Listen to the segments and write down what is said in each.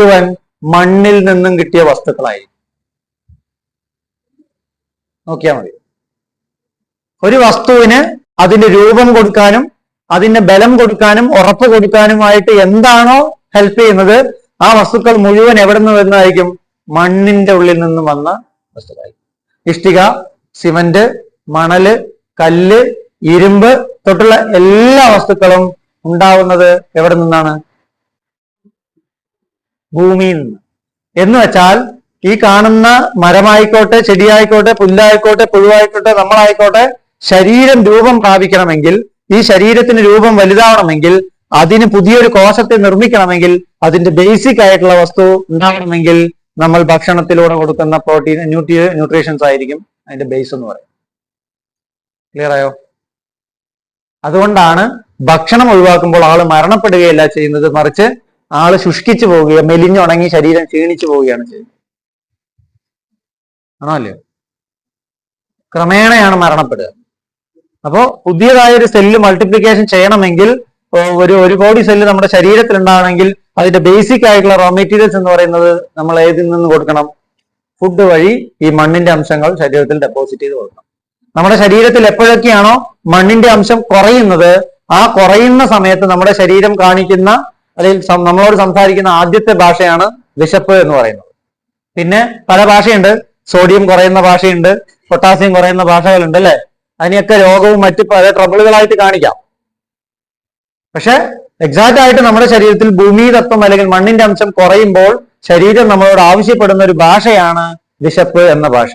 മുഴുവൻ മണ്ണിൽ നിന്നും കിട്ടിയ വസ്തുക്കളായി. നോക്കിയാൽ മതി. ഒരു വസ്തുവിന് അതിന്റെ രൂപം കൊടുക്കാനും അതിന്റെ ബലം കൊടുക്കാനും ഉറപ്പ് കൊടുക്കാനുമായിട്ട് എന്താണോ ഹെൽപ്പ് ചെയ്യുന്നത് ആ വസ്തുക്കൾ മുഴുവൻ എവിടെ നിന്ന് വരുന്നതായിരിക്കും? മണ്ണിന്റെ ഉള്ളിൽ നിന്നും വന്ന വസ്തുക്കളായിരിക്കും. ഇഷ്ടിക സിമന്റ് മണൽ കല്ല് ഇരുമ്പ് തൊട്ടുള്ള എല്ലാ വസ്തുക്കളും ഉണ്ടാവുന്നത് എവിടെ നിന്നാണ്? ഭൂമിയിൽ നിന്ന്. എന്ന് വെച്ചാൽ ഈ കാണുന്ന മരമായിക്കോട്ടെ ചെടിയായിക്കോട്ടെ പുല്ലായിക്കോട്ടെ പുഴുവായിക്കോട്ടെ നമ്മളായിക്കോട്ടെ ശരീരം രൂപം പ്രാപിക്കണമെങ്കിൽ ഈ ശരീരത്തിന് രൂപം വലുതാവണമെങ്കിൽ അതിന് പുതിയൊരു കോശത്തെ നിർമ്മിക്കണമെങ്കിൽ അതിന്റെ ബേസിക് ആയിട്ടുള്ള വസ്തു ഉണ്ടാവണമെങ്കിൽ നമ്മൾ ഭക്ഷണത്തിലൂടെ കൊടുക്കുന്ന പ്രോട്ടീൻ ന്യൂട്രി ന്യൂട്രീഷൻസ് ആയിരിക്കും അതിന്റെ ബേസ് എന്ന് പറയുന്നത്. ക്ലിയർ ആയോ? അതുകൊണ്ടാണ് ഭക്ഷണം ഒഴിവാക്കുമ്പോൾ ആൾ മരണപ്പെടുകയല്ല ചെയ്യുന്നത്. മറിച്ച് ആൾ ശുഷ്കിച്ചു പോവുകയോ മെലിഞ്ഞുണങ്ങി ശരീരം ക്ഷീണിച്ചു പോവുകയാണ് ചെയ്യുന്നത് ആണല്ലേ ക്രമേണയാണ് മരണപ്പെടുക. അപ്പോ പുതിയതായ ഒരു സെല്ല് മൾട്ടിപ്ലിക്കേഷൻ ചെയ്യണമെങ്കിൽ ഒരു ഒരു കോടി സെല്ല് നമ്മുടെ ശരീരത്തിൽ ഉണ്ടാവണമെങ്കിൽ അതിന്റെ ബേസിക് ആയിട്ടുള്ള റോ മെറ്റീരിയൽസ് എന്ന് പറയുന്നത് നമ്മൾ ഏതിൽ നിന്ന് കൊടുക്കണം? ഫുഡ് വഴി ഈ മണ്ണിന്റെ അംശങ്ങൾ ശരീരത്തിൽ ഡെപ്പോസിറ്റ് ചെയ്ത് കൊടുക്കണം. നമ്മുടെ ശരീരത്തിൽ എപ്പോഴൊക്കെയാണോ മണ്ണിന്റെ അംശം കുറയുന്നത് ആ കുറയുന്ന സമയത്ത് നമ്മുടെ ശരീരം കാണിക്കുന്ന അല്ലെങ്കിൽ നമ്മളോട് സംസാരിക്കുന്ന ആദ്യത്തെ ഭാഷയാണ് വിശപ്പ് എന്ന് പറയുന്നത്. പിന്നെ പല ഭാഷയുണ്ട്. സോഡിയം കുറയുന്ന ഭാഷയുണ്ട്. പൊട്ടാസ്യം കുറയുന്ന ഭാഷകളുണ്ട് അല്ലെ? അതിനെയൊക്കെ രോഗവും മറ്റു പല ട്രബിളുകളായിട്ട് കാണിക്കാം. പക്ഷെ എക്സാക്റ്റ് ആയിട്ട് നമ്മുടെ ശരീരത്തിൽ ഭൂമി തത്വം അല്ലെങ്കിൽ മണ്ണിന്റെ അംശം കുറയുമ്പോൾ ശരീരം നമ്മളോട് ആവശ്യപ്പെടുന്ന ഒരു ഭാഷയാണ് വിശപ്പ് എന്ന ഭാഷ.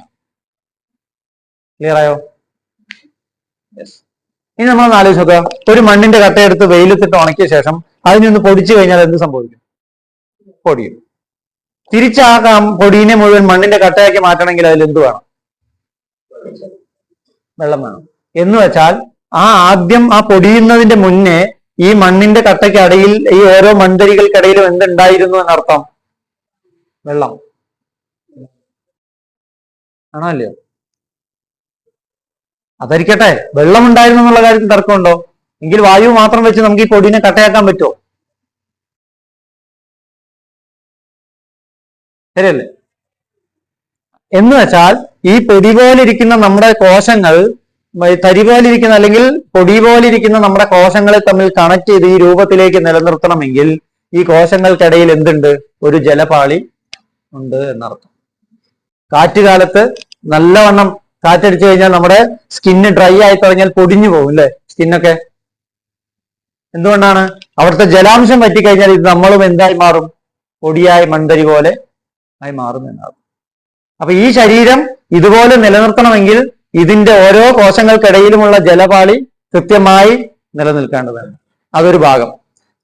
ക്ലിയർ ആയോ? ഇനി നമ്മൾ ആലോചിച്ച് നോക്കുക. ഒരു മണ്ണിന്റെ കട്ടയെടുത്ത് വെയിലത്തിട്ട് ഉണക്കിയ ശേഷം അതിനൊന്ന് പൊടിച്ചു കഴിഞ്ഞാൽ എന്ത് സംഭവിക്കും? പൊടിയും. തിരിച്ചാകാം പൊടിയിനെ മുഴുവൻ മണ്ണിന്റെ കട്ടയാക്കി മാറ്റണമെങ്കിൽ അതിൽ എന്ത് വേണം? വെള്ളം വേണം. എന്ന് വെച്ചാൽ ആ ആദ്യം ആ പൊടിയുന്നതിന്റെ മുന്നേ ഈ മണ്ണിന്റെ കട്ടയ്ക്കടയിൽ ഈ ഓരോ മൺതരികൾക്കിടയിലും എന്തുണ്ടായിരുന്നു എന്നർത്ഥം? വെള്ളം. ആണോ അല്ലയോ അതരിക്കട്ടെ. വെള്ളം ഉണ്ടായിരുന്നു എന്നുള്ള കാര്യത്തിൽ തർക്കമുണ്ടോ? എങ്കിൽ വായു മാത്രം വെച്ച് നമുക്ക് ഈ പൊടിനെ കട്ടയാക്കാൻ പറ്റുമോ? ശരിയല്ലേ? എന്ന് വെച്ചാൽ ഈ പൊടി പോലിരിക്കുന്ന നമ്മുടെ കോശങ്ങൾ തരി പോലിരിക്കുന്ന അല്ലെങ്കിൽ പൊടി പോലിരിക്കുന്ന നമ്മുടെ കോശങ്ങളെ തമ്മിൽ കണക്ട് ചെയ്ത് ഈ രൂപത്തിലേക്ക് നിലനിർത്തണമെങ്കിൽ ഈ കോശങ്ങൾക്കിടയിൽ എന്തുണ്ട്? ഒരു ജലപാളി ഉണ്ട് എന്നർത്ഥം. കാറ്റുകാലത്ത് നല്ലവണ്ണം കാറ്റടിച്ചു കഴിഞ്ഞാൽ നമ്മുടെ സ്കിന്ന് ഡ്രൈ ആയി തുടങ്ങിയാൽ പൊടിഞ്ഞു പോകും അല്ലെ? സ്കിന്നൊക്കെ എന്തുകൊണ്ടാണ്? അവിടുത്തെ ജലാംശം പറ്റിക്കഴിഞ്ഞാൽ ഇത് നമ്മളും എന്തായി മാറും? പൊടിയായി മൺതരി പോലെ ആയി മാറും എന്നാകും അപ്പൊ ഈ ശരീരം ഇതുപോലെ നിലനിർത്തണമെങ്കിൽ ഇതിന്റെ ഓരോ കോശങ്ങൾക്കിടയിലുമുള്ള ജലപാളി കൃത്യമായി നിലനിൽക്കേണ്ടതാണ്. അതൊരു ഭാഗം.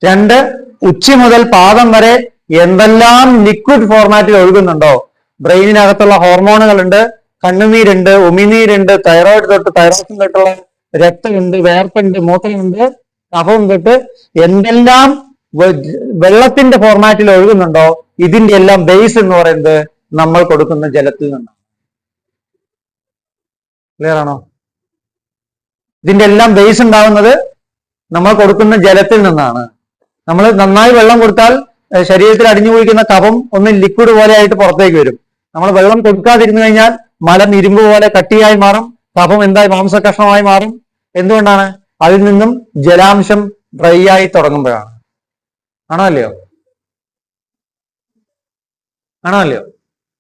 രണ്ട് ഉച്ചി മുതൽ പാദം വരെ എന്തെല്ലാം ലിക്വിഡ് ഫോർമാറ്റിൽ ഒഴുകുന്നുണ്ടോ? ബ്രെയിനിനകത്തുള്ള ഹോർമോണുകളുണ്ട് കണ്ണുനീരുണ്ട് ഉമിനീരുണ്ട് തൈറോയിഡ് തൊട്ട് തൈറോയിഡ് തൊട്ടുള്ള രക്തമുണ്ട് വേർപ്പുണ്ട് മൂത്രമുണ്ട് കഫവും തൊട്ട് എന്തെല്ലാം വെള്ളത്തിന്റെ ഫോർമാറ്റിൽ ഒഴുകുന്നുണ്ടോ ഇതിന്റെ എല്ലാം ബേസ് എന്ന് പറയുന്നത് നമ്മൾ കൊടുക്കുന്ന ജലത്തിൽ നിന്നാണ്. ക്ലിയർ ആണോ? ഇതിന്റെ എല്ലാം ബേസ് ഉണ്ടാവുന്നത് നമ്മൾ കൊടുക്കുന്ന ജലത്തിൽ നിന്നാണ്. നമ്മൾ നന്നായി വെള്ളം കൊടുത്താൽ ശരീരത്തിൽ അടിഞ്ഞു കുഴിക്കുന്ന കഫം ഒന്ന് ലിക്വിഡ് പോലെ ആയിട്ട് പുറത്തേക്ക് വരും. നമ്മൾ വെള്ളം കൊടുക്കാതിരുന്നു കഴിഞ്ഞാൽ മലം ഇരുമ്പ് പോലെ കട്ടിയായി മാറും. കഫം എന്തായി മാംസകഷ്ണമായി മാറും. എന്തുകൊണ്ടാണ്? അതിൽ നിന്നും ജലാംശം ഡ്രൈ ആയി തുടങ്ങുമ്പോഴാണ്. ആണോ അല്ലയോ? ആണോ അല്ലയോ?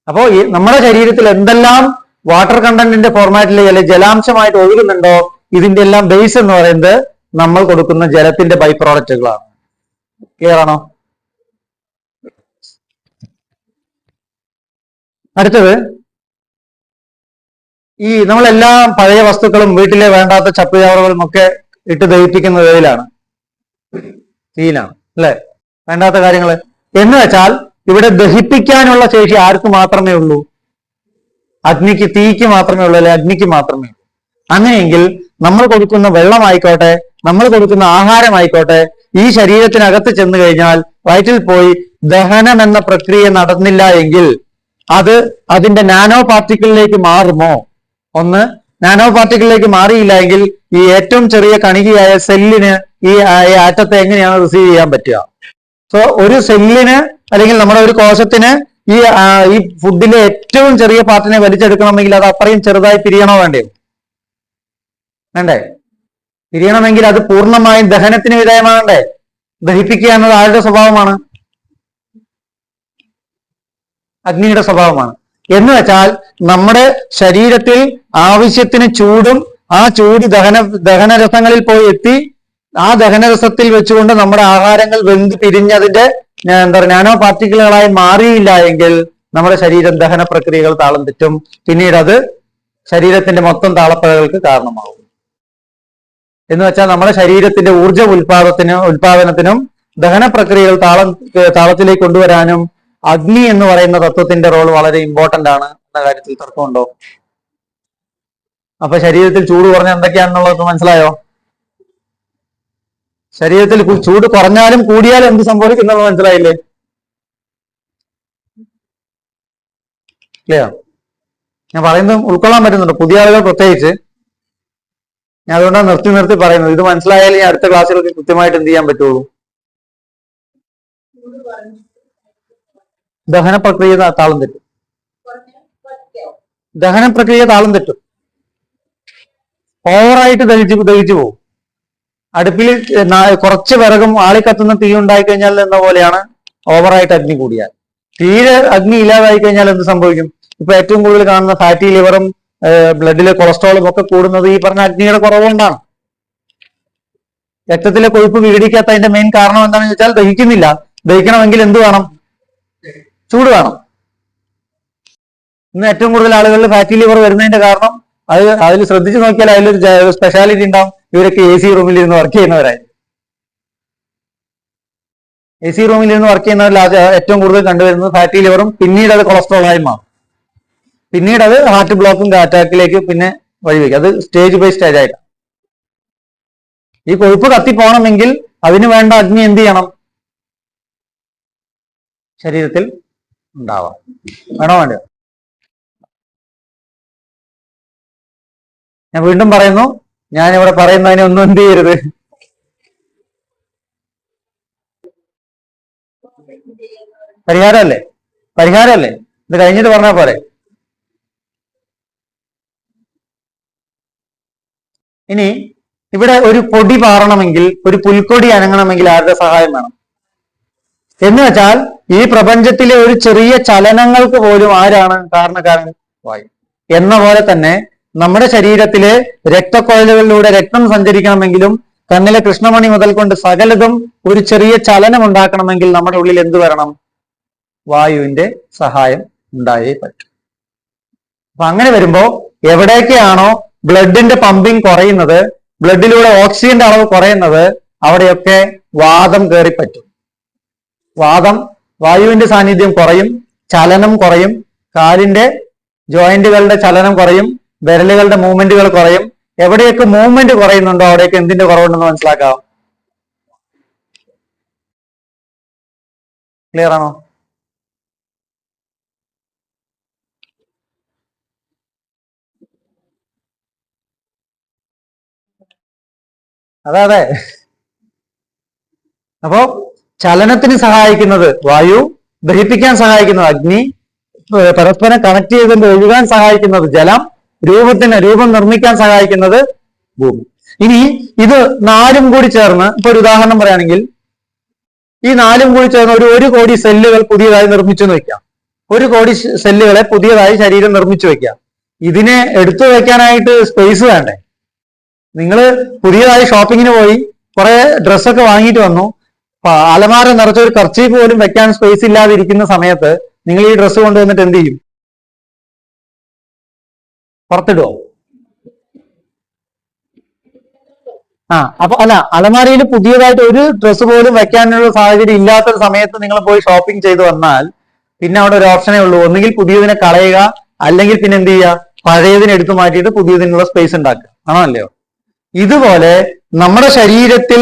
അപ്പോ നമ്മുടെ ശരീരത്തിൽ എന്തെല്ലാം വാട്ടർ കണ്ടന്റിന്റെ ഫോർമാറ്റിൽ അല്ലെ ജലാംശമായിട്ട് ഒഴുകുന്നുണ്ടോ ഇതിന്റെ എല്ലാം ബേസ് എന്ന് പറയുന്നത് നമ്മൾ കൊടുക്കുന്ന ജലത്തിന്റെ ബൈ പ്രോഡക്റ്റുകളാണ് ക്ലിയർ ആണോ? അടുത്തത് ഈ നമ്മളെല്ലാം പഴയ വസ്തുക്കളും വീട്ടിലെ വേണ്ടാത്ത ചപ്പുചവറുകളും ഒക്കെ ഇട്ട് ദഹിപ്പിക്കുന്ന ഏതിലാണ് തീയിലാണ് അല്ലെ? വേണ്ടാത്ത കാര്യങ്ങൾ എന്ന് വെച്ചാൽ ഇവിടെ ദഹിപ്പിക്കാനുള്ള ശേഷി ആർക്ക് മാത്രമേ ഉള്ളൂ? അഗ്നിക്ക് തീക്ക് മാത്രമേ ഉള്ളൂ അല്ലെ അഗ്നിക്ക് മാത്രമേ ഉള്ളൂ. അങ്ങനെയെങ്കിൽ നമ്മൾ കൊടുക്കുന്ന വെള്ളമായിക്കോട്ടെ നമ്മൾ കൊടുക്കുന്ന ആഹാരമായിക്കോട്ടെ ഈ ശരീരത്തിനകത്ത് ചെന്ന് കഴിഞ്ഞാൽ വയറ്റിൽ പോയി ദഹനം എന്ന പ്രക്രിയ നടന്നില്ല എങ്കിൽ അത് അതിന്റെ നാനോ പാർട്ടിക്കിളിലേക്ക് മാറുമോ? ഒന്ന് നാനോ പാർട്ടിക്കിളിലേക്ക് മാറിയില്ല എങ്കിൽ ഈ ഏറ്റവും ചെറിയ കണികയായ സെല്ലിന് ഈ ആറ്റത്തെ എങ്ങനെയാണ് റിസീവ് ചെയ്യാൻ പറ്റുക? സോ ഒരു സെല്ലിന് അല്ലെങ്കിൽ നമ്മുടെ ഒരു കോശത്തിന് ഈ ഈ ഫുഡിലെ ഏറ്റവും ചെറിയ പാർട്ടിനെ വലിച്ചെടുക്കണമെങ്കിൽ അത് അത്രയും ചെറുതായി പിരിയണോ വേണ്ടേ? വേണ്ടേ? പിരിയണമെങ്കിൽ അത് പൂർണമായും ദഹനത്തിന് വിധേയമാകണ്ടേ ദഹിപ്പിക്കുക എന്നത് ആരുടെ സ്വഭാവമാണ്? അഗ്നിയുടെ സ്വഭാവമാണ്. എന്ന് വെച്ചാൽ നമ്മുടെ ശരീരത്തിൽ ആവശ്യത്തിന് ചൂടും ആ ചൂട് ദഹന ദഹനരസങ്ങളിൽ പോയി എത്തി. ആ ദഹനരസത്തിൽ വെച്ചുകൊണ്ട് നമ്മുടെ ആഹാരങ്ങൾ വെന്ത് പിരിഞ്ഞതിന്റെ എന്താ പറയുക നാനോ പാർട്ടിക്കിളുകളായി മാറിയില്ല എങ്കിൽ നമ്മുടെ ശരീരം ദഹന പ്രക്രിയകൾ താളം തെറ്റും. പിന്നീട് അത് ശരീരത്തിന്റെ മൊത്തം താളപ്പിഴകൾക്ക് കാരണമാകും. എന്ന് വെച്ചാൽ നമ്മുടെ ശരീരത്തിന്റെ ഊർജ ഉൽപാദനത്തിന് ഉൽപാദനത്തിനും ദഹന പ്രക്രിയകൾ താളം താളത്തിലേക്ക് കൊണ്ടുവരാനും അഗ്നി എന്ന് പറയുന്ന തത്വത്തിന്റെ റോൾ വളരെ ഇമ്പോർട്ടന്റ് ആണ് എന്ന കാര്യത്തിൽ തർക്കമുണ്ടോ? അപ്പൊ ശരീരത്തിൽ ചൂട് കുറഞ്ഞ എന്തൊക്കെയാണെന്നുള്ളത് മനസ്സിലായോ? ശരീരത്തിൽ ചൂട് കുറഞ്ഞാലും കൂടിയാലും എന്ത് സംഭവിക്കുന്നത് മനസ്സിലായില്ലേ? ക്ലിയർ ഞാൻ പറയുന്നത് ഉൾക്കൊള്ളാൻ പറ്റുന്നുണ്ട്. പുതിയ ആളുകൾ പ്രത്യേകിച്ച്. ഞാൻ അതുകൊണ്ടാണ് നിർത്തി നിർത്തി പറയുന്നത്. ഇത് മനസ്സിലായാലേ അടുത്ത ക്ലാസ്സുകൾക്ക് കൃത്യമായിട്ട് എന്ത് ചെയ്യാൻ പറ്റുള്ളൂ? ദഹന പ്രക്രിയ താളം തെറ്റും. ദഹന പ്രക്രിയ താളം തെറ്റും. ഓവറായിട്ട് ദഹിച്ചു ദഹിച്ചു പോകും അടുപ്പിൽ കുറച്ച് വിറകും ആളിക്കത്തുന്ന തീ ഉണ്ടായി കഴിഞ്ഞാൽ എന്ന പോലെയാണ് ഓവറായിട്ട് അഗ്നി കൂടിയാൽ. തീരെ അഗ്നി ഇല്ലാതായി കഴിഞ്ഞാൽ എന്ത് സംഭവിക്കും? ഇപ്പൊ ഏറ്റവും കൂടുതൽ കാണുന്ന ഫാറ്റി ലിവറും ബ്ലഡിലെ കൊളസ്ട്രോളും ഒക്കെ കൂടുന്നത് ഈ പറഞ്ഞ അഗ്നിയുടെ കുറവുകൊണ്ടാണ്. രക്തത്തിലെ കൊഴുപ്പ് വിഘടിക്കാത്തതിന്റെ മെയിൻ കാരണം എന്താണെന്ന് വെച്ചാൽ ദഹിക്കുന്നില്ല. ദഹിക്കണമെങ്കിൽ എന്ത് വേണം? ചൂട് വേണം. ഇന്ന് ഏറ്റവും കൂടുതൽ ആളുകളിൽ ഫാറ്റി ലിവർ വരുന്നതിന്റെ കാരണം അത് അതിൽ ശ്രദ്ധിച്ചു നോക്കിയാൽ അതിലൊരു സ്പെഷ്യാലിറ്റി ഉണ്ടാവും. ഇവരൊക്കെ എ സി റൂമിൽ ഇരുന്ന് വർക്ക് ചെയ്യുന്നവരായി എ സി റൂമിൽ ഇരുന്ന് വർക്ക് ചെയ്യുന്നവരിൽ ആദ്യം ഏറ്റവും കൂടുതൽ കണ്ടുവരുന്നത് ഫാറ്റി ലിവറും പിന്നീട് അത് കൊളസ്ട്രോളായി മാറും. പിന്നീട് അത് ഹാർട്ട് ബ്ലോക്കും അറ്റാക്കിലേക്ക് പിന്നെ വഴിവെക്കും. അത് സ്റ്റേജ് ബൈ സ്റ്റേജ് ആയിട്ട്. ഈ കൊഴുപ്പ് കത്തി പോകണമെങ്കിൽ അതിന് വേണ്ട അഗ്നി എന്ത് ചെയ്യണം? ശരീരത്തിൽ ഉണ്ടാവാം. വേണോ വേണ്ട ഞാൻ വീണ്ടും പറയുന്നു ഞാൻ ഇവിടെ പറയുന്നതിനെ ഒന്നും എന്ത് ചെയ്യരുത്. പരിഹാരമല്ലേ? പരിഹാരമല്ലേ? ഇത് കഴിഞ്ഞിട്ട് പറഞ്ഞാൽ പോരെ. ഇനി ഇവിടെ ഒരു പൊടി പാറണമെങ്കിൽ ഒരു പുൽക്കൊടി അനങ്ങണമെങ്കിൽ ആരുടെ സഹായം വേണം? എന്ന് വെച്ചാൽ ഈ പ്രപഞ്ചത്തിലെ ഒരു ചെറിയ ചലനങ്ങൾക്ക് പോലും ആരാണ് കാരണക്കാരൻ? വായു. എന്ന പോലെ തന്നെ നമ്മുടെ ശരീരത്തിലെ രക്തക്കൊഴലുകളിലൂടെ രക്തം സഞ്ചരിക്കണമെങ്കിലും കണ്ണിലെ കൃഷ്ണമണി മുതൽ കൊണ്ട് സകലതും ഒരു ചെറിയ ചലനം ഉണ്ടാക്കണമെങ്കിൽ നമ്മുടെ ഉള്ളിൽ എന്ത് വരണം? വായുവിന്റെ സഹായം ഉണ്ടായേ പറ്റും. അപ്പൊ അങ്ങനെ വരുമ്പോ എവിടെയൊക്കെയാണോ ബ്ലഡിന്റെ പമ്പിങ് കുറയുന്നത് ബ്ലഡിലൂടെ ഓക്സിജന്റെ അളവ് കുറയുന്നത് അവിടെയൊക്കെ വാദം കയറി പറ്റും വാദം വായുവിന്റെ സാന്നിധ്യം കുറയും ചലനം കുറയും കാലിന്റെ ജോയിന്റുകളുടെ ചലനം കുറയും വിരലുകളുടെ മൂവ്മെന്റുകൾ കുറയും. എവിടെയൊക്കെ മൂവ്മെന്റ് കുറയുന്നുണ്ടോ അവിടെയൊക്കെ എന്തിന്റെ കുറവുണ്ടെന്ന് മനസ്സിലാക്കാം. ക്ലിയർ ആണോ? അതെ അതെ. അപ്പോ ചലനത്തിന് സഹായിക്കുന്നത് വായു ദഹിപ്പിക്കാൻ സഹായിക്കുന്നത് അഗ്നി പരസ്പരം കണക്ട് ചെയ്തുകൊണ്ട് ഒഴുകാൻ സഹായിക്കുന്നത് ജലം രൂപത്തിന് രൂപം നിർമ്മിക്കാൻ സഹായിക്കുന്നത് ഭൂമി. ഇനി ഇത് നാലും കൂടി ചേർന്ന് ഇപ്പൊ ഒരു ഉദാഹരണം പറയുകയാണെങ്കിൽ ഈ നാലും കൂടി ചേർന്ന് ഒരു ഒരു കോടി സെല്ലുകൾ പുതിയതായി നിർമ്മിച്ചു വെക്കാം. ഒരു കോടി സെല്ലുകളെ പുതിയതായി ശരീരം നിർമ്മിച്ചു വെക്കാം. ഇതിനെ എടുത്തു വെക്കാനായിട്ട് സ്പേസ് വേണ്ടേ? നിങ്ങൾ പുതിയതായി ഷോപ്പിങ്ങിന് പോയി കുറെ ഡ്രസ്സൊക്കെ വാങ്ങിയിട്ട് വന്നു. അലമാര നിറച്ച ഒരു പോലും വെക്കാൻ സ്പേസ് ഇല്ലാതിരിക്കുന്ന സമയത്ത് നിങ്ങൾ ഈ ഡ്രസ്സ് കൊണ്ടുവന്നിട്ട് എന്ത് ചെയ്യും? പുറത്തിടുവോ? ആ അപ്പൊ അല്ല അലമാരയിൽ പുതിയതായിട്ട് ഒരു ഡ്രസ്സ് പോലും വെക്കാനുള്ള സാഹചര്യം ഇല്ലാത്ത സമയത്ത് നിങ്ങൾ പോയി ഷോപ്പിംഗ് ചെയ്ത് വന്നാൽ പിന്നെ അവിടെ ഒരു ഓപ്ഷനേ ഉള്ളൂ. ഒന്നുകിൽ പുതിയതിനെ കളയുക അല്ലെങ്കിൽ പിന്നെ എന്ത് ചെയ്യുക? പഴയതിനെ എടുത്തു മാറ്റിയിട്ട് പുതിയതിനുള്ള സ്പേസ് ഉണ്ടാക്കുക. ആണോ അല്ലയോ? ഇതുപോലെ നമ്മുടെ ശരീരത്തിൽ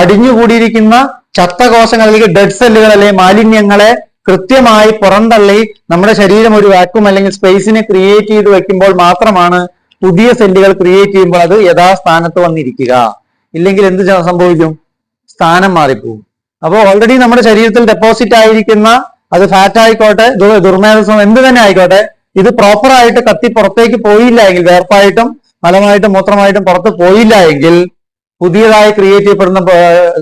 അടിഞ്ഞുകൂടിയിരിക്കുന്ന ചത്ത കോശങ്ങൾ അല്ലെങ്കിൽ ഡെഡ് സെല്ലുകൾ അല്ലെങ്കിൽ മാലിന്യങ്ങളെ കൃത്യമായി പുറന്തള്ളി നമ്മുടെ ശരീരം ഒരു വാക്യൂം അല്ലെങ്കിൽ സ്പേസിനെ ക്രിയേറ്റ് ചെയ്ത് വെക്കുമ്പോൾ മാത്രമാണ് പുതിയ സെല്ലുകൾ ക്രിയേറ്റ് ചെയ്യുമ്പോൾ അത് യഥാസ്ഥാനത്ത് വന്നിരിക്കുക. ഇല്ലെങ്കിൽ എന്ത് സംഭവിക്കും? സ്ഥാനം മാറിപ്പോകും. അപ്പോൾ ഓൾറെഡി നമ്മുടെ ശരീരത്തിൽ ഡെപ്പോസിറ്റ് ആയിരിക്കുന്ന അത് ഫാറ്റ് ആയിക്കോട്ടെ ദുർമേധസം എന്ത് തന്നെ ആയിക്കോട്ടെ ഇത് പ്രോപ്പർ ആയിട്ട് കത്തി പുറത്തേക്ക് പോയില്ല എങ്കിൽ വേർപ്പായിട്ടും മലമായിട്ടും മൂത്രമായിട്ടും പുറത്ത് പോയില്ല എങ്കിൽ പുതിയതായി ക്രിയേറ്റ് ചെയ്യപ്പെടുന്ന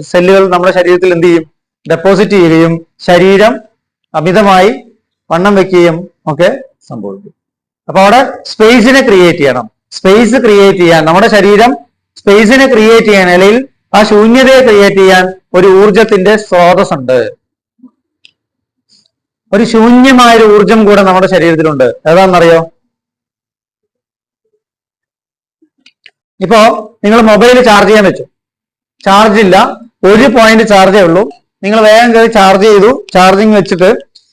സെല്ലുകൾ നമ്മുടെ ശരീരത്തിൽ എന്ത് ചെയ്യും? ഡെപ്പോസിറ്റ് ചെയ്യുകയും ശരീരം അമിതമായി വണ്ണം വെക്കുകയും ഒക്കെ സംഭവിക്കും. അപ്പൊ അവിടെ സ്പേസിനെ ക്രിയേറ്റ് ചെയ്യണം. സ്പേസ് ക്രിയേറ്റ് ചെയ്യാൻ നമ്മുടെ ശരീരം സ്പേസിനെ ക്രിയേറ്റ് ചെയ്യാൻ അല്ലെങ്കിൽ ആ ശൂന്യതയെ ക്രിയേറ്റ് ചെയ്യാൻ ഒരു ഊർജത്തിന്റെ സ്രോതസ് ഉണ്ട് ഒരു ശൂന്യമായ ഒരു ഊർജം കൂടെ നമ്മുടെ ശരീരത്തിലുണ്ട്. ഏതാണെന്നറിയോ? ഇപ്പോ നിങ്ങൾ മൊബൈൽ ചാർജ് ചെയ്യാൻ വെച്ചു. ചാർജ് ഇല്ല. ഒരു പോയിന്റ് ചാർജേ ഉള്ളൂ. നിങ്ങൾ വേഗം കയറി ചാർജ് ചെയ്തു. ചാർജിങ് വെച്ചിട്ട്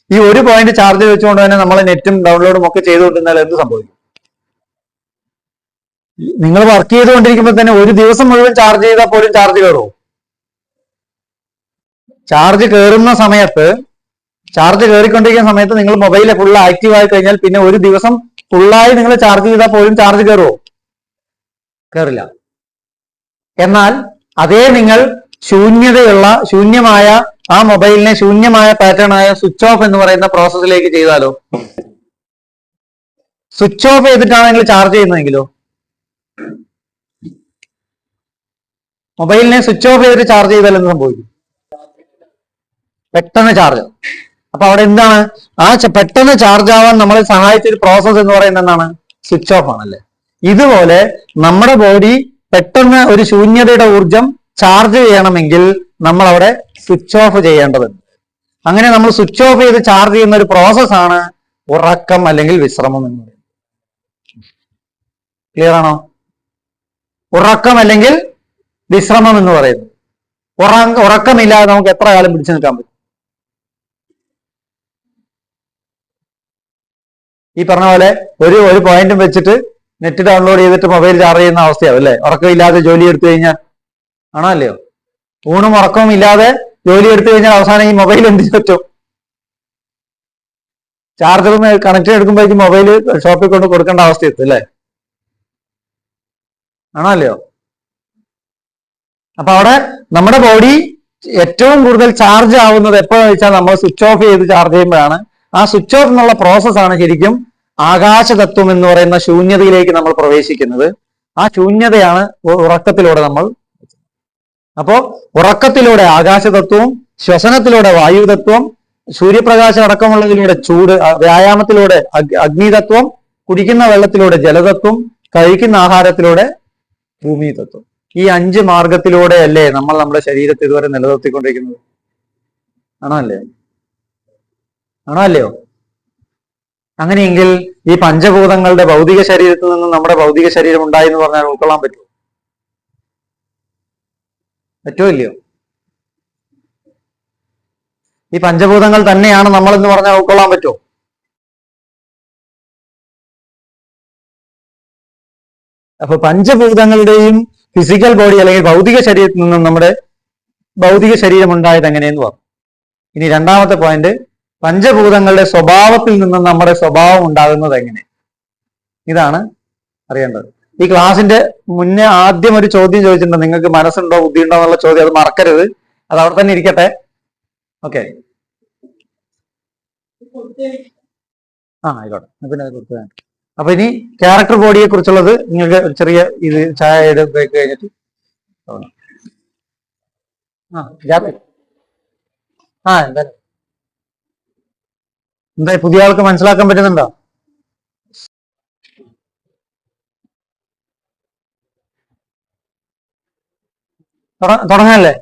ഈ ഒരു പോയിന്റ് ചാർജ് വെച്ചുകൊണ്ട് തന്നെ നമ്മൾ നെറ്റും ഡൗൺലോഡും ഒക്കെ ചെയ്തുകൊണ്ടിരുന്നാൽ എന്ത് സംഭവിക്കും? നിങ്ങൾ വർക്ക് ചെയ്തുകൊണ്ടിരിക്കുമ്പോൾ തന്നെ ഒരു ദിവസം മുഴുവൻ ചാർജ് ചെയ്താൽ പോലും ചാർജ് കയറുമോ ചാർജ് കയറുന്ന സമയത്ത് ചാർജ് കയറിക്കൊണ്ടിരിക്കുന്ന സമയത്ത് നിങ്ങൾ മൊബൈൽ ഫുൾ ആക്റ്റീവ് ആയി കഴിഞ്ഞാൽ പിന്നെ ഒരു ദിവസം ഫുള്ളായി നിങ്ങൾ ചാർജ് ചെയ്താൽ പോലും ചാർജ് കയറുമോ കയറില്ല എന്നാൽ അതേ നിങ്ങൾ ശൂന്യതയുള്ള ശൂന്യമായ ആ മൊബൈലിനെ ശൂന്യമായ പാറ്റേൺ ആയ സ്വിച്ച് ഓഫ് എന്ന് പറയുന്ന പ്രോസസ്സിലേക്ക് ചെയ്താലോ? സ്വിച്ച് ഓഫ് ചെയ്തിട്ടാണ് നിങ്ങൾ ചാർജ് ചെയ്യുന്നതെങ്കിലോ? മൊബൈലിനെ സ്വിച്ച് ഓഫ് ചെയ്തിട്ട് ചാർജ് ചെയ്താൽ എന്ത് സംഭവിക്കും? പെട്ടെന്ന് ചാർജ് അപ്പൊ അവിടെ എന്താണ്? ആ പെട്ടെന്ന് ചാർജ് ആവാൻ നമ്മളെ സഹായിച്ച ഒരു പ്രോസസ്സ് എന്ന് പറയുന്നത് എന്താണ്? സ്വിച്ച് ഓഫ് ആണല്ലേ? ഇതുപോലെ നമ്മുടെ ബോഡി പെട്ടെന്ന് ഒരു ശൂന്യതയുടെ ഊർജം ചാർജ് ചെയ്യണമെങ്കിൽ നമ്മൾ അവിടെ സ്വിച്ച് ഓഫ് ചെയ്യേണ്ടതുണ്ട്. അങ്ങനെ നമ്മൾ സ്വിച്ച് ഓഫ് ചെയ്ത് ചാർജ് ചെയ്യുന്ന ഒരു പ്രോസസ് ആണ് ഉറക്കം അല്ലെങ്കിൽ വിശ്രമം എന്ന് പറയുന്നത്. ക്ലിയർ ആണോ? ഉറക്കം അല്ലെങ്കിൽ വിശ്രമം എന്ന് പറയുന്നത്. ഉറ ഉറക്കമില്ലാതെ നമുക്ക് എത്ര കാലം പിടിച്ചു നിൽക്കാൻ പറ്റും? ഈ പറഞ്ഞ പോലെ ഒരു ഒരു പോയിന്റും വെച്ചിട്ട് നെറ്റ് ഡൗൺലോഡ് ചെയ്തിട്ട് മൊബൈൽ ചാർജ് ചെയ്യുന്ന അവസ്ഥയാവും അല്ലേ? ഉറക്കമില്ലാതെ ജോലി എടുത്തു കഴിഞ്ഞാൽ. ആണോ അല്ലയോ? ഊണും ഉറക്കവും ഇല്ലാതെ ജോലി എടുത്തു കഴിഞ്ഞാൽ അവസാനം ഈ മൊബൈൽ എന്ത് പറ്റും? ചാർജർ കണക്ഷൻ എടുക്കുമ്പോഴേക്കും മൊബൈൽ ഷോപ്പിൽ കൊണ്ട് കൊടുക്കേണ്ട അവസ്ഥ എത്തും അല്ലേ? ആണോ അല്ലയോ? അപ്പൊ അവിടെ നമ്മുടെ ബോഡി ഏറ്റവും കൂടുതൽ ചാർജ് ആവുന്നത് എപ്പോഴാണെന്ന് വെച്ചാൽ നമ്മൾ സ്വിച്ച് ഓഫ് ചെയ്ത് ചാർജ് ചെയ്യുമ്പോഴാണ്. ആ സ്വിച്ച് ഓഫ് എന്നുള്ള പ്രോസസ്സാണ് ശരിക്കും ആകാശതത്വം എന്ന് പറയുന്ന ശൂന്യതയിലേക്ക് നമ്മൾ പ്രവേശിക്കുന്നത്. ആ ശൂന്യതയാണ് ഉറക്കത്തിലൂടെ നമ്മൾ അപ്പോ ഉറക്കത്തിലൂടെ ആകാശതത്വവും ശ്വസനത്തിലൂടെ വായുതത്വം സൂര്യപ്രകാശം അടക്കമുള്ളതിലൂടെ ചൂട് വ്യായാമത്തിലൂടെ അഗ്- അഗ്നിതത്വം കുടിക്കുന്ന വെള്ളത്തിലൂടെ ജലതത്വം കഴിക്കുന്ന ആഹാരത്തിലൂടെ ഭൂമി തത്വം ഈ അഞ്ച് മാർഗത്തിലൂടെ അല്ലേ നമ്മൾ നമ്മുടെ ശരീരത്തെ ഇതുവരെ നിലനിർത്തിക്കൊണ്ടിരിക്കുന്നത്? ആണോ അല്ലേ ആണോ അല്ലയോ? അങ്ങനെയെങ്കിൽ ഈ പഞ്ചഭൂതങ്ങളുടെ ഭൗതിക ശരീരത്തിൽ നിന്ന് നമ്മുടെ ഭൗതിക ശരീരം ഉണ്ടായി എന്ന് പറഞ്ഞാൽ ഉൾക്കൊള്ളാൻ പറ്റുമോ? പറ്റുമോ ഇല്ലയോ? ഈ പഞ്ചഭൂതങ്ങൾ തന്നെയാണ് നമ്മൾ എന്ന് പറഞ്ഞാൽ ഉൾക്കൊള്ളാൻ പറ്റുമോ? അപ്പൊ പഞ്ചഭൂതങ്ങളുടെയും ഫിസിക്കൽ ബോഡി അല്ലെങ്കിൽ ഭൗതിക ശരീരത്തിൽ നിന്നും നമ്മുടെ ഭൗതിക ശരീരം ഉണ്ടായത് എങ്ങനെയെന്ന് പറഞ്ഞു. ഇനി രണ്ടാമത്തെ പോയിന്റ് പഞ്ചഭൂതങ്ങളുടെ സ്വഭാവത്തിൽ നിന്ന് നമ്മുടെ സ്വഭാവം ഉണ്ടാകുന്നത് എങ്ങനെ? ഇതാണ് അറിയേണ്ടത്. ഈ ക്ലാസിന്റെ മുന്നേ ആദ്യം ഒരു ചോദ്യം ചോദിച്ചിട്ടുണ്ട്. നിങ്ങൾക്ക് മനസ്സുണ്ടോ ബുദ്ധിയുണ്ടോ എന്നുള്ള ചോദ്യം അത് മറക്കരുത്. അത് അവിടെ തന്നെ ഇരിക്കട്ടെ. ഓക്കെ. ആ ആയിക്കോട്ടെ. പിന്നെ കൊടുത്തു അപ്പൊ ഇനി ക്യാരക്ടർ ബോഡിയെ കുറിച്ചുള്ളത് നിങ്ങൾക്ക് ചെറിയ ഇത് ചായ ബ്രേക്ക് കഴിഞ്ഞിട്ട്. ആ. ആ എന്താ എന്താ പുതിയ ആൾക്ക് മനസ്സിലാക്കാൻ പറ്റുന്നുണ്ടോ? തുടങ്ങല്ലേ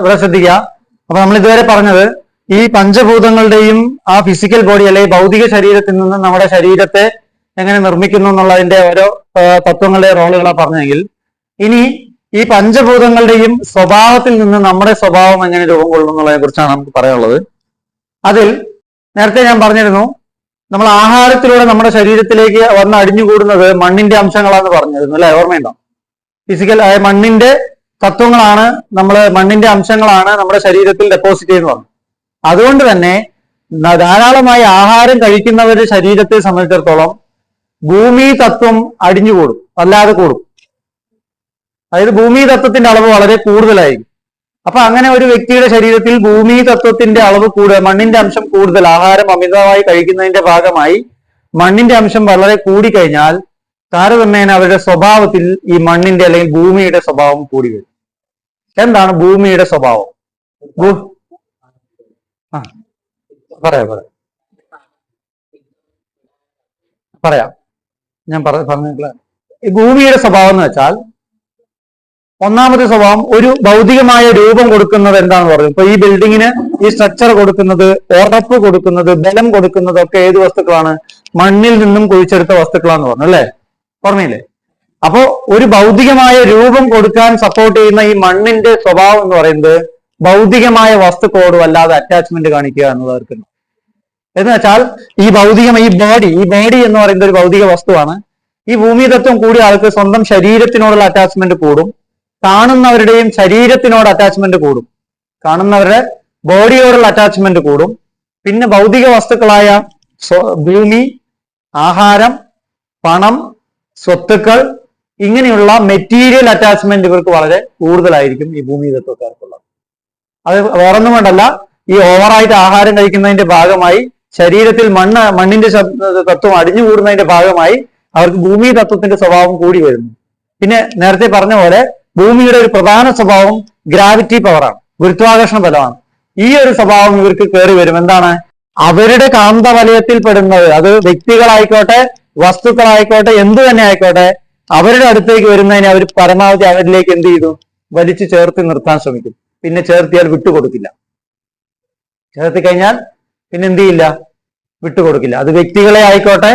ഇവിടെ ശ്രദ്ധിക്കുക അപ്പൊ നമ്മൾ ഇതുവരെ പറഞ്ഞത് ഈ പഞ്ചഭൂതങ്ങളുടെയും ആ ഫിസിക്കൽ ബോഡി അല്ലെങ്കിൽ ഭൗതിക ശരീരത്തിൽ നിന്ന് നമ്മുടെ ശരീരത്തെ എങ്ങനെ നിർമ്മിക്കുന്നു എന്നുള്ളതിന്റെ ഓരോ തത്വങ്ങളുടെ റോളുകളാണ് പറഞ്ഞെങ്കിൽ ഇനി ഈ പഞ്ചഭൂതങ്ങളുടെയും സ്വഭാവത്തിൽ നിന്ന് നമ്മുടെ സ്വഭാവം എങ്ങനെ രൂപം കൊള്ളുന്നു എന്നുള്ളതിനെ കുറിച്ചാണ് നമുക്ക് പറയാനുള്ളത്. അതിൽ നേരത്തെ ഞാൻ പറഞ്ഞിരുന്നു നമ്മൾ ആഹാരത്തിലൂടെ നമ്മുടെ ശരീരത്തിലേക്ക് വന്ന് അടിഞ്ഞുകൂടുന്നത് മണ്ണിന്റെ അംശങ്ങളാന്ന് പറഞ്ഞിരുന്നു അല്ലെ? ഓർമ്മയുണ്ടോ? ഫിസിക്കൽ ആയ മണ്ണിന്റെ തത്വങ്ങളാണ് നമ്മൾ മണ്ണിന്റെ അംശങ്ങളാണ് നമ്മുടെ ശരീരത്തിൽ ഡെപ്പോസിറ്റ് ചെയ്യുന്നത്. പറഞ്ഞു അതുകൊണ്ട് തന്നെ ധാരാളമായി ആഹാരം കഴിക്കുന്നവരുടെ ശരീരത്തെ സംബന്ധിച്ചിടത്തോളം ഭൂമി തത്വം അടിഞ്ഞുകൂടും അല്ലാതെ കൂടും. അതായത് ഭൂമി തത്വത്തിന്റെ അളവ് വളരെ കൂടുതലായിരിക്കും അപ്പൊ അങ്ങനെ ഒരു വ്യക്തിയുടെ ശരീരത്തിൽ ഭൂമി തത്വത്തിന്റെ അളവ് കൂടുതൽ മണ്ണിന്റെ അംശം കൂടുതൽ ആഹാരം അമിതമായി കഴിക്കുന്നതിന്റെ ഭാഗമായി മണ്ണിന്റെ അംശം വളരെ കൂടിക്കഴിഞ്ഞാൽ താരതമ്യേന അവരുടെ സ്വഭാവത്തിൽ ഈ മണ്ണിന്റെ അല്ലെങ്കിൽ ഭൂമിയുടെ സ്വഭാവം കൂടി വരും. എന്താണ് ഭൂമിയുടെ സ്വഭാവം? ആ പറയാം പറയാം. പറയാം. ഞാൻ പറ പറഞ്ഞിട്ടുള്ള ഭൂമിയുടെ സ്വഭാവം എന്ന് വെച്ചാൽ ഒന്നാമത്തെ സ്വഭാവം ഒരു ഭൗതികമായ രൂപം കൊടുക്കുന്നത് എന്താണെന്ന് പറഞ്ഞു. ഇപ്പൊ ഈ ബിൽഡിങ്ങിന് ഈ സ്ട്രക്ചർ കൊടുക്കുന്നത് ഉറപ്പ് കൊടുക്കുന്നത് ബലം കൊടുക്കുന്നത് ഒക്കെ ഏത് വസ്തുക്കളാണ്? മണ്ണിൽ നിന്നും കുഴിച്ചെടുത്ത വസ്തുക്കളാന്ന് പറഞ്ഞു അല്ലേ? പറഞ്ഞില്ലേ അപ്പോ ഒരു ഭൗതികമായ രൂപം കൊടുക്കാൻ സപ്പോർട്ട് ചെയ്യുന്ന ഈ മണ്ണിന്റെ സ്വഭാവം എന്ന് പറയുന്നത് ഭൗതികമായ വസ്തുക്കളോട് വല്ലാതെ അറ്റാച്ച്മെന്റ് കാണിക്കുക എന്നുള്ളവർക്ക് എന്ന് വെച്ചാൽ ഈ ഭൗതികം ഈ ബോഡി ഈ ബോഡി എന്ന് പറയുന്ന ഒരു ഭൗതിക വസ്തുവാണ്. ഈ ഭൂമി തത്വം കൂടിയ ആൾക്ക് സ്വന്തം ശരീരത്തിനോടുള്ള അറ്റാച്ച്മെന്റ് കൂടും. കാണുന്നവരുടെയും ശരീരത്തിനോട് അറ്റാച്ച്മെന്റ് കൂടും. കാണുന്നവരുടെ ബോഡിയോടുള്ള അറ്റാച്ച്മെന്റ് കൂടും. പിന്നെ ഭൗതിക വസ്തുക്കളായ ഭൂമി ആഹാരം പണം സ്വത്തുക്കൾ ഇങ്ങനെയുള്ള മെറ്റീരിയൽ അറ്റാച്ച്മെന്റ് ഇവർക്ക് വളരെ കൂടുതലായിരിക്കും ഈ ഭൂമി തത്വക്കാർക്കുള്ളത് അത് വേറൊന്നും കൊണ്ടല്ല ഈ ഓവറായിട്ട് ആഹാരം കഴിക്കുന്നതിന്റെ ഭാഗമായി ശരീരത്തിൽ മണ്ണ് മണ്ണിന്റെ തത്വം അടിഞ്ഞു കൂടുന്നതിന്റെ ഭാഗമായി അവർക്ക് ഭൂമി തത്വത്തിന്റെ സ്വഭാവം കൂടി വരുന്നു. പിന്നെ നേരത്തെ പറഞ്ഞ പോലെ ഭൂമിയുടെ ഒരു പ്രധാന സ്വഭാവം ഗ്രാവിറ്റി പവറാണ് ഗുരുത്വാകർഷണ ബലമാണ്. ഈ ഒരു സ്വഭാവം ഇവർക്ക് കയറി വരും. എന്താണ്? അവരുടെ കാന്തവലയത്തിൽ പെടുന്നത്. അത് വ്യക്തികളായിക്കോട്ടെ വസ്തുക്കളായിക്കോട്ടെ എന്തു തന്നെ ആയിക്കോട്ടെ അവരുടെ അടുത്തേക്ക് വരുന്നതിനെ അവർ പരമാവധി അവരിലേക്ക് എന്ത് ചെയ്തു? വലിച്ചു ചേർത്ത് നിർത്താൻ ശ്രമിക്കും. പിന്നെ ചേർത്തിയാൽ വിട്ടുകൊടുക്കില്ല. ചേർത്തി കഴിഞ്ഞാൽ പിന്നെ എന്ത് ചെയ്യില്ല? വിട്ടുകൊടുക്കില്ല. അത് വ്യക്തികളെ ആയിക്കോട്ടെ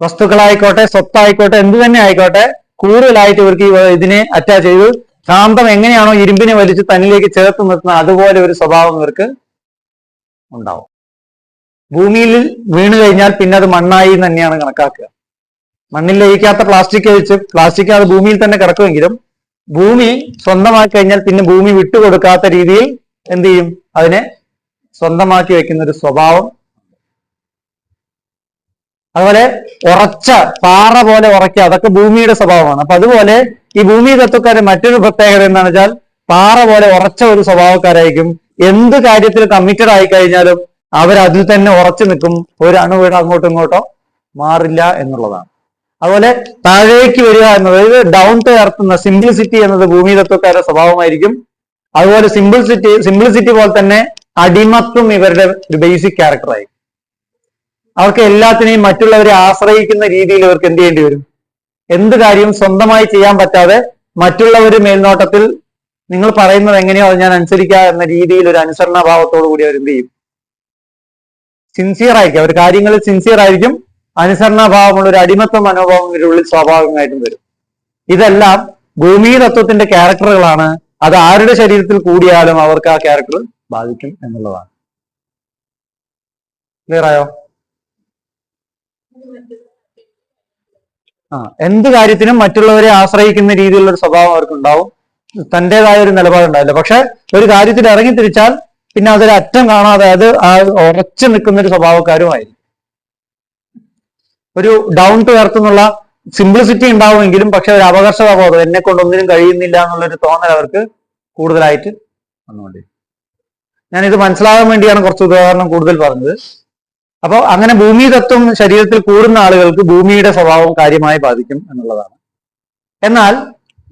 വസ്തുക്കളായിക്കോട്ടെ സ്വത്തായിക്കോട്ടെ എന്തു തന്നെ ആയിക്കോട്ടെ കൂടുതലായിട്ട് ഇവർക്ക് ഇതിനെ അറ്റാച്ച് ചെയ്ത് കാന്തം എങ്ങനെയാണോ ഇരുമ്പിനെ വലിച്ച് തന്നിലേക്ക് ചേർത്ത് നിർത്തുന്നത് അതുപോലെ ഒരു സ്വഭാവം ഇവർക്ക് ഉണ്ടാവും. ഭൂമിയിൽ വീണു കഴിഞ്ഞാൽ പിന്നെ അത് മണ്ണായി തന്നെയാണ് കണക്കാക്കുക. മണ്ണിൽ ലയിക്കാത്ത പ്ലാസ്റ്റിക് വെച്ച് പ്ലാസ്റ്റിക് അത് ഭൂമിയിൽ തന്നെ കിടക്കുമെങ്കിലും ഭൂമി സ്വന്തമാക്കി കഴിഞ്ഞാൽ പിന്നെ ഭൂമി വിട്ടുകൊടുക്കാത്ത രീതിയിൽ എന്ത് ചെയ്യും? അതിനെ സ്വന്തമാക്കി വെക്കുന്ന ഒരു സ്വഭാവം അതുപോലെ ഉറച്ച പാറ പോലെ ഉറക്കുക അതൊക്കെ ഭൂമിയുടെ സ്വഭാവമാണ്. അപ്പൊ അതുപോലെ ഈ ഭൂമി തത്വക്കാരുടെ മറ്റൊരു പ്രത്യേകത എന്താണെന്ന് വെച്ചാൽ പാറ പോലെ ഉറച്ച ഒരു സ്വഭാവക്കാരായിരിക്കും. എന്ത് കാര്യത്തിൽ കമ്മിറ്റഡ് ആയി കഴിഞ്ഞാലും അവർ അതിൽ തന്നെ ഉറച്ചു നിൽക്കും. ഒരു അണുവീട് അങ്ങോട്ടും ഇങ്ങോട്ടോ മാറില്ല എന്നുള്ളതാണ്. അതുപോലെ താഴേക്ക് വരിക എന്നത് ഡൗൺ ടു എർത്തുന്ന സിംപ്ലിസിറ്റി എന്നത് ഭൂമി തത്വക്കാരുടെ സ്വഭാവമായിരിക്കും. അതുപോലെ സിംപ്ലിസിറ്റി സിംപ്ലിസിറ്റി പോലെ തന്നെ അടിമത്വം ഇവരുടെ ഒരു ബേസിക് ക്യാരക്ടറായി അവർക്ക് എല്ലാത്തിനെയും മറ്റുള്ളവരെ ആശ്രയിക്കുന്ന രീതിയിൽ ഇവർക്ക് എന്ത് ചെയ്യേണ്ടി വരും? എന്ത് കാര്യവും സ്വന്തമായി ചെയ്യാൻ പറ്റാതെ മറ്റുള്ളവര് മേൽനോട്ടത്തിൽ നിങ്ങൾ പറയുന്നത് എങ്ങനെയോ അത് ഞാൻ അനുസരിക്കുക എന്ന രീതിയിൽ ഒരു അനുസരണഭാവത്തോടു കൂടി അവർ എന്ത് ചെയ്യും? സിൻസിയർ ആയിരിക്കും. അവർ കാര്യങ്ങളിൽ സിൻസിയർ ആയിരിക്കും. അനുസരണഭാവമുള്ള ഒരു അടിമത്വ മനോഭാവം ഇവരുടെ ഉള്ളിൽ സ്വാഭാവികമായിട്ടും വരും. ഇതെല്ലാം ഭൂമി തത്വത്തിന്റെ ക്യാരക്ടറുകളാണ്. അത് ആരുടെ ശരീരത്തിൽ കൂടിയാലും അവർക്ക് ആ ക്യാരക്ടർ ബാധിക്കും എന്നുള്ളതാണ്. ക്ലിയർ ആയോ? എന്ത് കാര്യത്തിനും മറ്റുള്ളവരെ ആശ്രയിക്കുന്ന രീതിയിലുള്ള ഒരു സ്വഭാവം അവർക്ക് ഉണ്ടാവും തന്റേതായ ഒരു നിലപാടുണ്ടാവില്ല. പക്ഷെ ഒരു കാര്യത്തിൽ ഇറങ്ങി തിരിച്ചാൽ പിന്നെ അതൊരു അറ്റം കാണാതെ അത് ഉറച്ചു നിൽക്കുന്ന ഒരു സ്വഭാവക്കാരുമായിരിക്കും. ഒരു ഡൗൺ ടു എർത്ത് എന്നുള്ള സിംപ്ലിസിറ്റി ഉണ്ടാവുമെങ്കിലും പക്ഷെ ഒരു അപകർഷതാബോധം എന്നെ കൊണ്ട് ഒന്നിനും കഴിയുന്നില്ല എന്നുള്ളൊരു തോന്നൽ അവർക്ക് കൂടുതലായിട്ട് വന്നുകൊണ്ടിരിക്കും. ഞാൻ ഇത് മനസ്സിലാകാൻ വേണ്ടിയാണ് കുറച്ച് ഉദാഹരണം കൂടുതൽ പറഞ്ഞത്. അപ്പോൾ അങ്ങനെ ഭൂമി തത്വം ശരീരത്തിൽ കൂടുന്ന ആളുകൾക്ക് ഭൂമിയുടെ സ്വഭാവം കാര്യമായി ബാധിക്കും എന്നുള്ളതാണ്. എന്നാൽ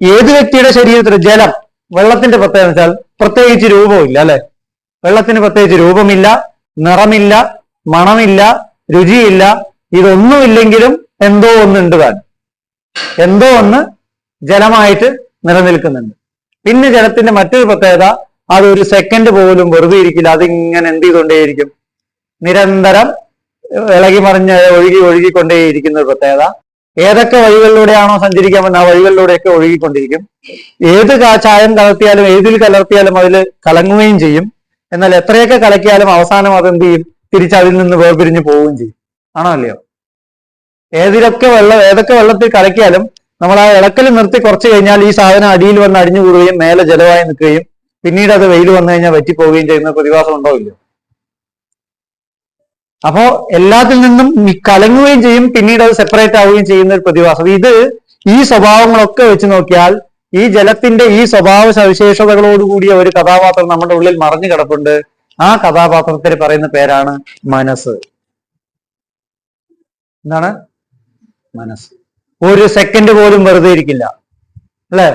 ഏത് വ്യക്തിയുടെ ശരീരത്തിൽ ജലം വെള്ളത്തിന്റെ പ്രത്യേകത വെച്ചാൽ പ്രത്യേകിച്ച് രൂപമില്ല അല്ലെ? വെള്ളത്തിന് പ്രത്യേകിച്ച് രൂപമില്ല നിറമില്ല മണമില്ല രുചിയില്ല ഇതൊന്നുമില്ലെങ്കിലും എന്തോ ഒന്ന് ഉണ്ട് താൻ. എന്തോ ഒന്ന് ജലമായിട്ട് നിലനിൽക്കുന്നുണ്ട്. പിന്നെ ജലത്തിന്റെ മറ്റൊരു പ്രത്യേകത അത് ഒരു സെക്കൻഡ് പോലും വെറുതെ ഇരിക്കില്ല അതിങ്ങനെ എന്ത് ചെയ്തുകൊണ്ടേയിരിക്കും? നിരന്തരം ഇളകി മറിഞ്ഞ് ഒഴുകി ഒഴുകിക്കൊണ്ടേയിരിക്കുന്ന ഒരു പ്രത്യേകത. ഏതൊക്കെ വഴികളിലൂടെയാണോ സഞ്ചരിക്കാൻ പറ്റുന്ന ആ വഴികളിലൂടെയൊക്കെ ഒഴുകിക്കൊണ്ടിരിക്കും. ഏത് ചായം കലർത്തിയാലും ഏതിൽ കലർത്തിയാലും അതിൽ കലങ്ങുകയും ചെയ്യും. എന്നാൽ എത്രയൊക്കെ കലക്കിയാലും അവസാനം അതെന്ത് ചെയ്യും? തിരിച്ചതിൽ നിന്ന് വേർപിരിഞ്ഞ് പോവുകയും ചെയ്യും. ആണോ അല്ലയോ? ഏതിലൊക്കെ വെള്ളം ഏതൊക്കെ വെള്ളത്തിൽ കലക്കിയാലും നമ്മൾ ആ ഇളക്കൽ നിർത്തി കുറച്ച് കഴിഞ്ഞാൽ ഈ സാധനം അടിയിൽ വന്ന് അടിഞ്ഞു കൂടുകയും മേലെ ജലമായി നിൽക്കുകയും പിന്നീട് അത് വെയിൽ വന്നു കഴിഞ്ഞാൽ വറ്റിപ്പോവുകയും ചെയ്യുന്ന പ്രതിഭാസം ഉണ്ടോ അപ്പോ എല്ലാത്തിൽ നിന്നും കലങ്ങുകയും ചെയ്യും പിന്നീട് അത് സെപ്പറേറ്റ് ആവുകയും ചെയ്യുന്ന ഒരു പ്രതിഭാസം. ഇത് ഈ സ്വഭാവങ്ങളൊക്കെ വെച്ച് നോക്കിയാൽ ഈ ജലത്തിന്റെ ഈ സ്വഭാവ സവിശേഷതകളോടുകൂടിയ ഒരു കഥാപാത്രം നമ്മുടെ ഉള്ളിൽ മറഞ്ഞു കിടപ്പുണ്ട്. ആ കഥാപാത്രത്തിന് പറയുന്ന പേരാണ് മനസ്സ്. എന്താണ്? മനസ്സ്. ഒരു സെക്കൻഡ് പോലും വെറുതെ ഇരിക്കില്ല. അല്ലേ?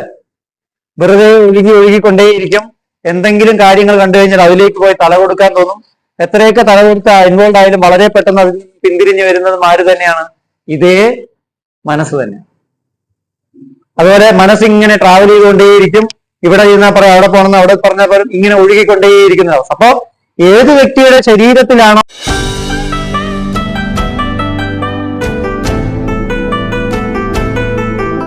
വെറുതെ ഒഴുകി ഒഴുകിക്കൊണ്ടേയിരിക്കും. എന്തെങ്കിലും കാര്യങ്ങൾ കണ്ടു കഴിഞ്ഞാൽ അതിലേക്ക് പോയി തല കൊടുക്കാൻ തോന്നും. എത്രയൊക്കെ തല കൊടുത്ത് ഇൻവോൾവ് ആയാലും വളരെ പെട്ടെന്ന് അതിൽ പിന്തിരിഞ്ഞു വരുന്നത് ആര് തന്നെയാണ്. ഇതേ മനസ്സ് തന്നെ. അതുപോലെ മനസ്സിങ്ങനെ ട്രാവൽ ചെയ്തുകൊണ്ടേയിരിക്കും. ഇവിടെ ഇരുന്നാൽ പറയാം അവിടെ പോകണമെന്ന് അവിടെ പറഞ്ഞാൽ പറയും ഇങ്ങനെ ഒഴുകിക്കൊണ്ടേയിരിക്കുന്ന അപ്പൊ ഏത് വ്യക്തിയുടെ ശരീരത്തിലാണോ